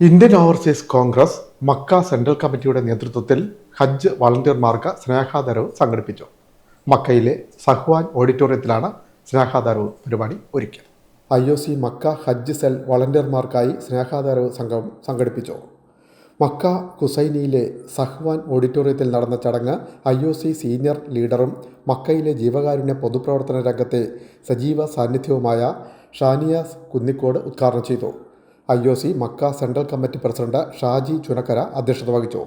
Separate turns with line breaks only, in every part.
Indian overseas Congress Mecca central കമ്മിറ്റിയുടെ നേതൃത്വത്തിൽ ഹജ്ജ് വളണ്ടിയർമാർക്ക് സ്നേഹാദരവ് സംഘടിപ്പിച്ചു. മക്കയിലെ സഹ്വാൻ ഓഡിറ്റോറിയത്തിലാണ് സ്നേഹാദരവ് പരിപാടി ഒരുക്കിയത്. ഐ ഒ സി മക്ക ഹജ്ജ് സെൽ വളണ്ടിയർമാർക്കായി സ്നേഹാദരവ് സംഘം സംഘടിപ്പിച്ചു. മക്ക കുസൈനിയിലെ സഹ്വാൻ ഓഡിറ്റോറിയത്തിൽ നടന്ന ചടങ്ങ് ഐ ഒ സി സീനിയർ ലീഡറും മക്കയിലെ ജീവകാരുണ്യ പൊതുപ്രവർത്തന രംഗത്തെ സജീവ സാന്നിധ്യവുമായ ഷാനിയാസ് കുന്നിക്കോട് ഉദ്ഘാടനം ചെയ്തു. I O C Mecca central committee president Shaji Chunakkara അധ്യക്ഷത വഹിച്ചു.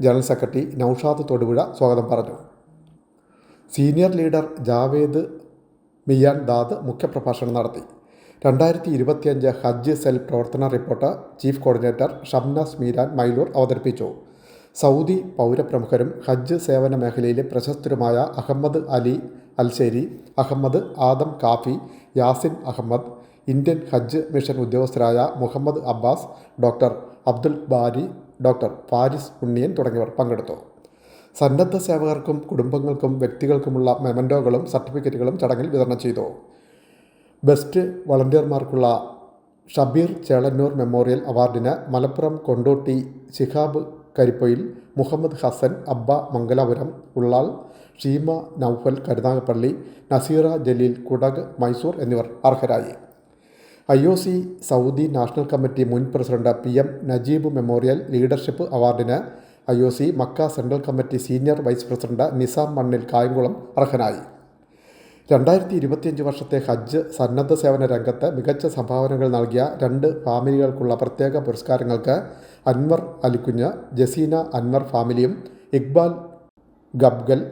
ജനറൽ സെക്രട്ടറി നൌഷാദ് തൊടുപുഴ സ്വാഗതം പറഞ്ഞു. സീനിയർ ലീഡർ ജാവേദ് മിയാൻ ദാദ് മുഖ്യപ്രഭാഷണം നടത്തി. രണ്ടായിരത്തി ഇരുപത്തിയഞ്ച് ഹജ്ജ് സെൽ പ്രവർത്തന report chief coordinator Shamnas Meeran Mylore അവതരിപ്പിച്ചു. സൗദി പൗരപ്രമുഖരും ഹജ്ജ് സേവന മേഖലയിലെ പ്രശസ്തരുമായ Ahmed Ali Alsheri Ahmed Adam Kafi Yasin Ahmed Indian ഹജ്ജ് മിഷൻ ഉദ്യോഗസ്ഥരായ മുഹമ്മദ് അബ്ബാസ് ഡോക്ടർ അബ്ദുൽ ബാരി ഡോക്ടർ ഫാരിസ് ഉണ്ണിയൻ തുടങ്ങിയവർ പങ്കെടുത്തു. സന്നദ്ധ സേവകർക്കും കുടുംബങ്ങൾക്കും വ്യക്തികൾക്കുമുള്ള മെമന്റോകളും സർട്ടിഫിക്കറ്റുകളും ചടങ്ങിൽ വിതരണം ചെയ്തു. ബെസ്റ്റ് വളണ്ടിയർമാർക്കുള്ള ഷബീർ ചേളന്നൂർ മെമ്മോറിയൽ അവാർഡിന് മലപ്പുറം കൊണ്ടോട്ടി ശിഹാബ് കരിപ്പൊയിൽ മുഹമ്മദ് ഹസൻ അബ്ബ മംഗലാപുരം ഉള്ളാൾ ഷീമ നൌഫൽ കരുനാഗപ്പള്ളി നസീറ ജലീൽ കുടക് മൈസൂർ എന്നിവർ അർഹരായി. I O C Saudi national committee മുൻ president P M Najeeb memorial leadership അവാർഡിന് I O C Mecca central committee senior vice president Nizam Mannil Kayamkulam അർഹനായി. രണ്ടായിരത്തി ഇരുപത്തിയഞ്ച് വർഷത്തെ ഹജ്ജ് സന്നദ്ധ സേവന രംഗത്ത് മികച്ച സംഭാവനകൾ നൽകിയ രണ്ട് ഫാമിലികൾക്കുള്ള പ്രത്യേക പുരസ്കാരങ്ങൾക്ക് അൻവർ അലിക്കുഞ്ഞ് ജസീന അൻവർ ഫാമിലിയും ഇക്ബാൽ ഗബ്ഗൽ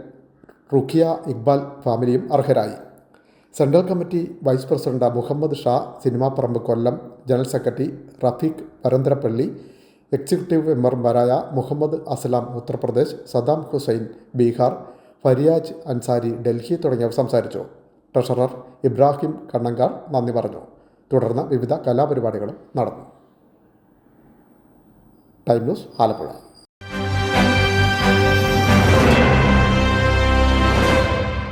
റുഖിയ ഇക്ബാൽ ഫാമിലിയും അർഹരായി. Central committee vice president Muhammad Sha Cinemaparambu Kollam general secretary Rafeeq Paranthrappally executive മെമ്പർമാരായ മുഹമ്മദ് അസ്ലാം ഉത്തർപ്രദേശ് സദാം ഹുസൈൻ ബീഹാർ ഫരിയാജ് അൻസാരി ഡൽഹി തുടങ്ങിയവർ സംസാരിച്ചു. ട്രഷറർ ഇബ്രാഹിം കണ്ണങ്കാർ നന്ദി പറഞ്ഞു. തുടർന്ന് വിവിധ കലാപരിപാടികളും നടന്നു. Time news Alappuzha.